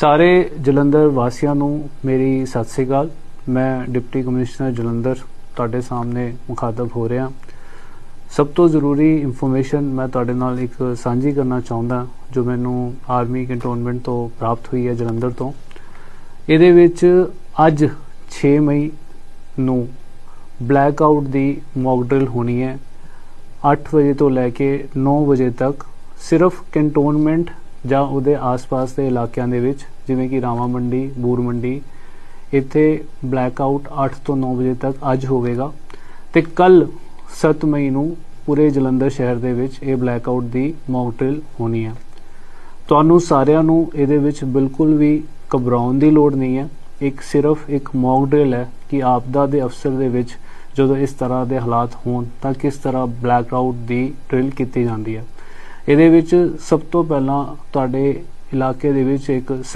ਸਾਰੇ ਜਲੰਧਰ ਵਾਸੀਆਂ ਨੂੰ ਮੇਰੀ ਸਤਿ ਸ੍ਰੀ ਅਕਾਲ। ਮੈਂ ਡਿਪਟੀ ਕਮਿਸ਼ਨਰ ਜਲੰਧਰ ਤੁਹਾਡੇ ਸਾਹਮਣੇ ਮੁਖਾਤਬ ਹੋ ਰਿਹਾ। ਸਭ ਤੋਂ ਜ਼ਰੂਰੀ ਇਨਫੋਰਮੇਸ਼ਨ ਮੈਂ ਤੁਹਾਡੇ ਨਾਲ ਇੱਕ ਸਾਂਝੀ ਕਰਨਾ ਚਾਹੁੰਦਾ, ਜੋ ਮੈਨੂੰ ਆਰਮੀ ਕੰਟੋਨਮੈਂਟ ਤੋਂ ਪ੍ਰਾਪਤ ਹੋਈ ਹੈ ਜਲੰਧਰ ਤੋਂ। ਇਹਦੇ ਵਿੱਚ ਅੱਜ 6 ਮਈ ਨੂੰ ਬਲੈਕ ਆਊਟ ਦੀ ਮੌਕ ਡਰਿਲ ਹੋਣੀ ਹੈ। 8 ਵਜੇ ਤੋਂ ਲੈ ਕੇ 9 ਵਜੇ ਤੱਕ ਸਿਰਫ ਕੰਟੋਨਮੈਂਟ ਜਾਂ ਉਹਦੇ ਆਸ-ਪਾਸ ਦੇ ਇਲਾਕਿਆਂ ਦੇ ਵਿੱਚ, ਜਿਵੇਂ ਕਿ ਰਾਮਾ ਮੰਡੀ, ਬੂਰ ਮੰਡੀ, ਇੱਥੇ ਬਲੈਕ ਆਊਟ 8 ਤੋਂ 9 ਵਜੇ ਤੱਕ ਅੱਜ ਹੋਵੇਗਾ। ਤੇ ਕੱਲ 7 ਮਈ ਨੂੰ ਪੂਰੇ ਜਲੰਧਰ ਸ਼ਹਿਰ ਦੇ ਵਿੱਚ ਇਹ ਬਲੈਕ ਆਊਟ ਦੀ ਮੌਕ ਡਰਿਲ ਹੋਣੀ ਹੈ। ਤੁਹਾਨੂੰ ਸਾਰਿਆਂ ਨੂੰ ਇਹਦੇ ਵਿੱਚ ਬਿਲਕੁਲ ਵੀ ਘਬਰਾਉਣ ਦੀ ਲੋੜ ਨਹੀਂ ਹੈ। ਇੱਕ ਸਿਰਫ ਇੱਕ ਮੌਕ ਡਰਿਲ ਹੈ ਕਿ ਆਪਦਾ ਦੇ ਅਫਸਰ ਦੇ ਵਿੱਚ ਜਦੋਂ ਇਸ ਤਰ੍ਹਾਂ ਦੇ ਹਾਲਾਤ ਹੋਣ ਤਾਂ ਕਿਸ ਤਰ੍ਹਾਂ ਬਲੈਕ ਆਊਟ ਦੀ ਡਰਿਲ ਕੀਤੀ ਜਾਂਦੀ ਹੈ। ਇਹਦੇ ਵਿੱਚ ਸਭ ਤੋਂ ਪਹਿਲਾਂ ਤੁਹਾਡੇ ਇਲਾਕੇ ਦੇ ਵਿੱਚ ਇੱਕ